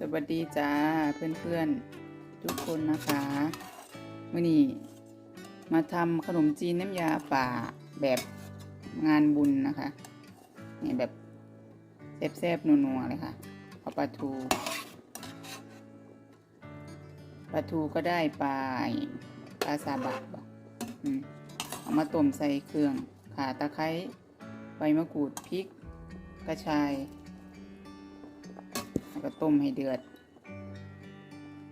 สวัสดีจ้าเพื่อนๆ ทุกคนนะคะมื่อนี้มาทำขนมจีนน้ำยาป่าแบบงานบุญนะคะนี่แบบแซ่บๆนัวๆเลยค่ะเอาปลาทูปลาทูก็ได้ปลาปลาซาบะบอกเอามาต้มใส่เครื่อง ข่าตะไคร้ใบมะกรูดพริก กระชาย ก็ต้มให้เดือด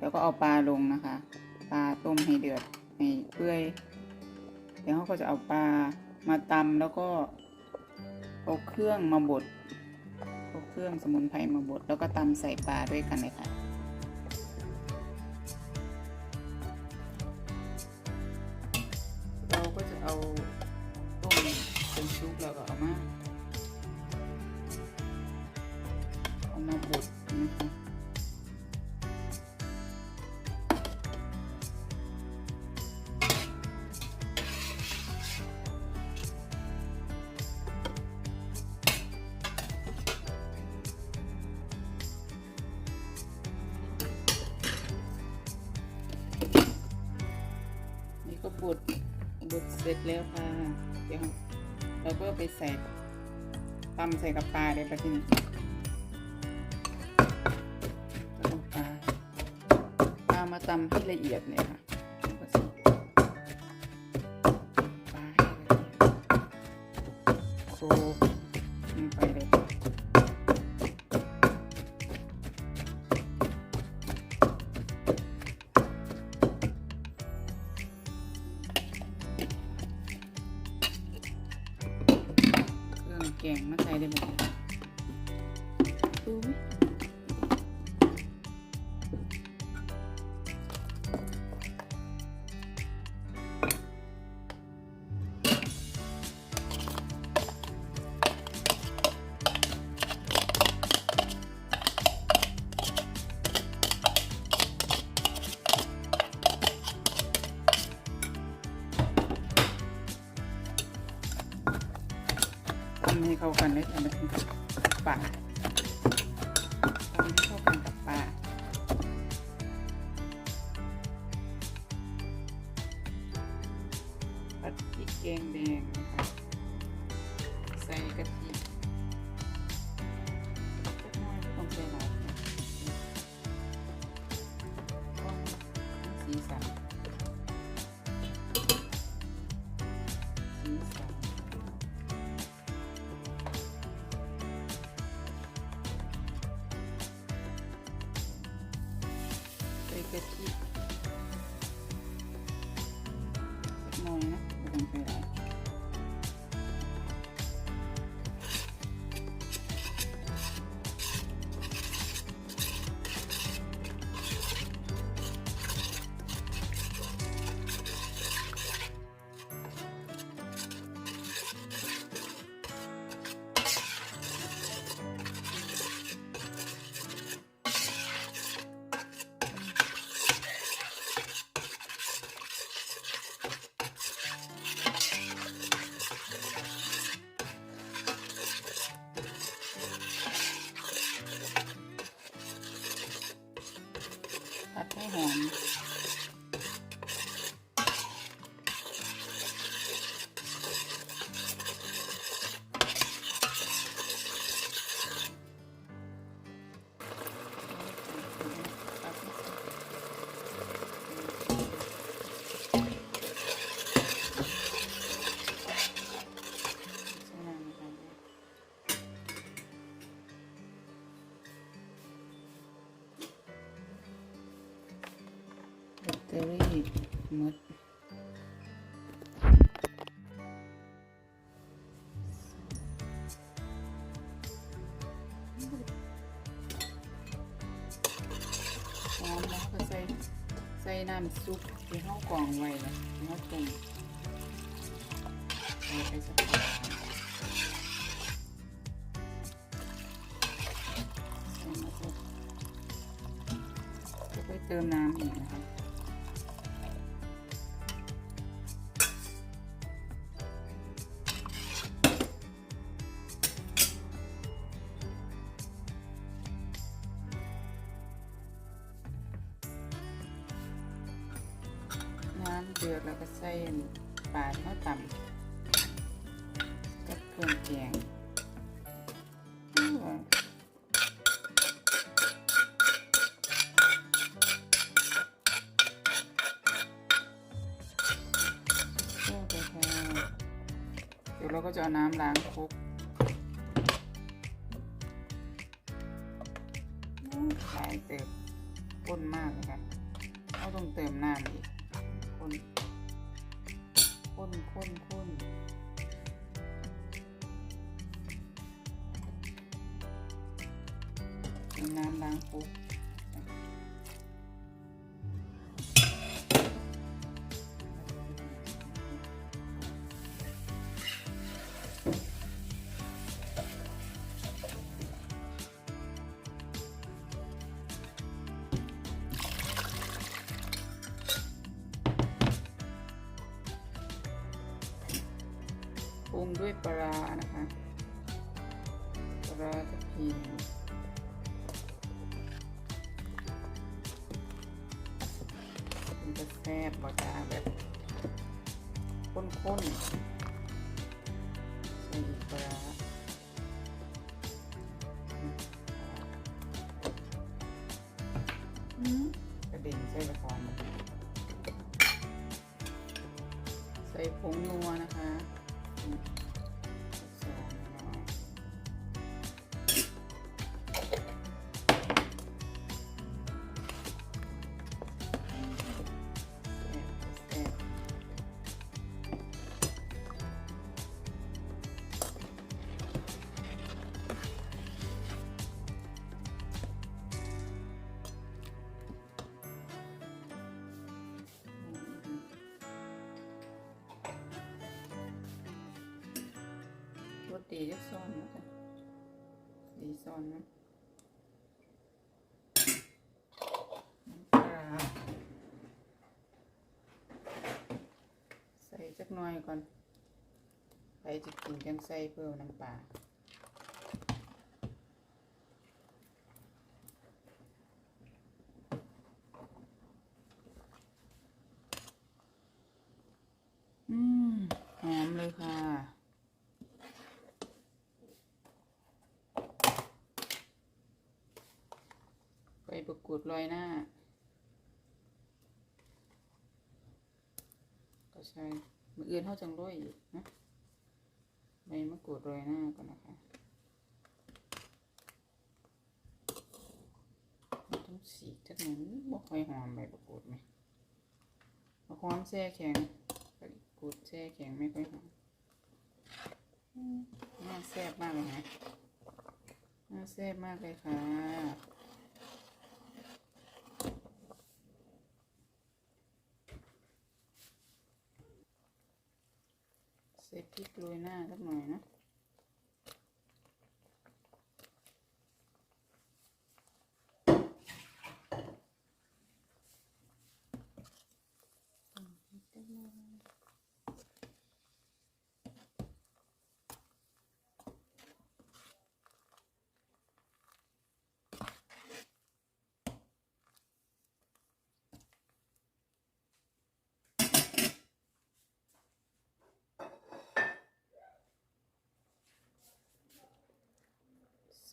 แล้วก็เอาปลาลงนะคะ ปลาต้มให้เดือดให้เปื่อยเดี๋ยวเขาก็จะเอาปลามาตำแล้วก็เอาเครื่องมาบดเอาเครื่องสมุนไพรมาบดแล้วก็ตำใส่ปลาด้วยกันเลยค่ะ บดบดเสร็จแล้วค่ะ เดี๋ยวเราก็ไปใส่ตำใส่กับปลาเลยปะทีนี้เอาปลาปลามาตำให้ละเอียดเนี่ยค่ะก็ใส่ปลาให้ละเอียดโคลงไปเลย ให้เข้ากันเลยทำเป็นปลาทำให้เข้ากันกับปลาผัดพริกแกงแดงนะคะใส่กะทิ ใส่กะทิสักหน่อยนะ น้ำซุปที่ห้ากรองไว้แล้วที่ห้าปรุงใส่ไปสักพักใส่มาสักจะไปเติมน้ำอีกนะคะ เดือดแล้วก็ใส่ปลาที่เขาตำกับเครื่องแกงอื้อโอเคค่ะเดี๋ยวเราก็จะเอาน้ำล้างครกหลายเติมข้นมากเลยค่ะเราต้องเติมน้ำอีก คนคนคนคนน้ำล้างปุ๊บ ปรุงด้วยปลานะคะปลาร้าตะพีมันจะแซ่บบ่จ้าแบบข้นๆใส่อีกปลาร้าอืมกระเด็นใส่กระพองมันใส่ผงนัวนะคะ รสดียักซ้อนนะจ๊ะสีซ้อนนะน้ำปลาใส่จักหน่อยก่อนไปจะกินจังใส่เพิ่มน้ำปลาอืมหอมเลยค่ะ ไปประ กวดลอยหน้า ก็ใช่มืออื่นเท่าจังร้อยอีกนะใบมะกรูดโรยหน้าก่อนนะคะต้องสีกจักหนึ่งบ่ค่อยหอมใบประกรูดไหมมะขามแช่แข็งใบประกรูดแช่แข็งไม่ค่อยหอมอืมน่าแซ่บมากเลยฮะน่าแซ่บมากเลยค่ะ ใส่ พริกโรยหน้าสักหน่อยนะ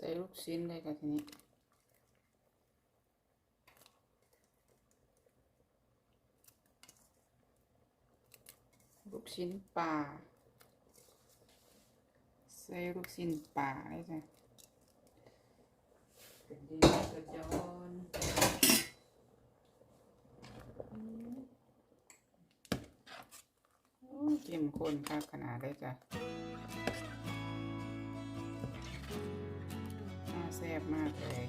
ใส่ลูกชิ้นเลยค่ะทีนี้ ลูกชิ้นปลาใส่ลูกชิ้นปลาเลยจ้ะเป็นดีกระจอนเข้มข้นค่ะขนาดเลยจ้ะ แซ่บมากเลย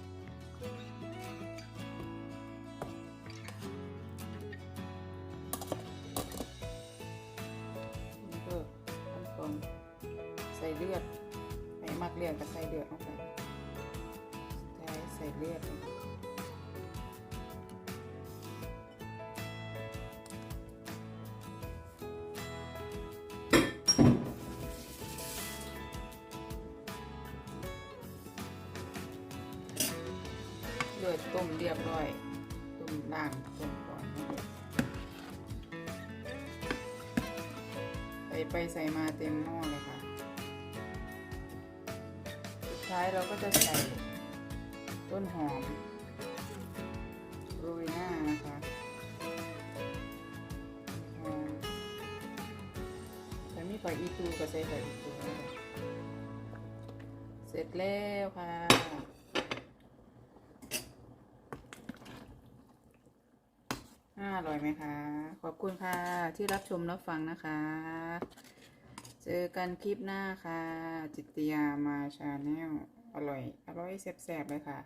นี่ก็ขั้นตอนใส่เลือดใส่มากเลือดก็ใส่เลือดลงไปใส่ใส่เลือดลงไป ต้มเรียบร้อย ต้มล่างต้มก่อนให้เดือดไปใส่มาเต็มหม้อเลยค่ะ สุดท้ายเราก็จะใส่ต้นหอมโรยหน้านะคะอ่าแต่มีปลาอีตูก็ใส่ปลาอีตูเสร็จแล้วค่ะ อ่า อร่อยไหมคะ ขอบคุณค่ะ ที่รับชมรับฟังนะคะ เจอกันคลิปหน้าค่ะ จิตติยามาชาแนลอร่อย อร่อยแซ่บๆเลยค่ะ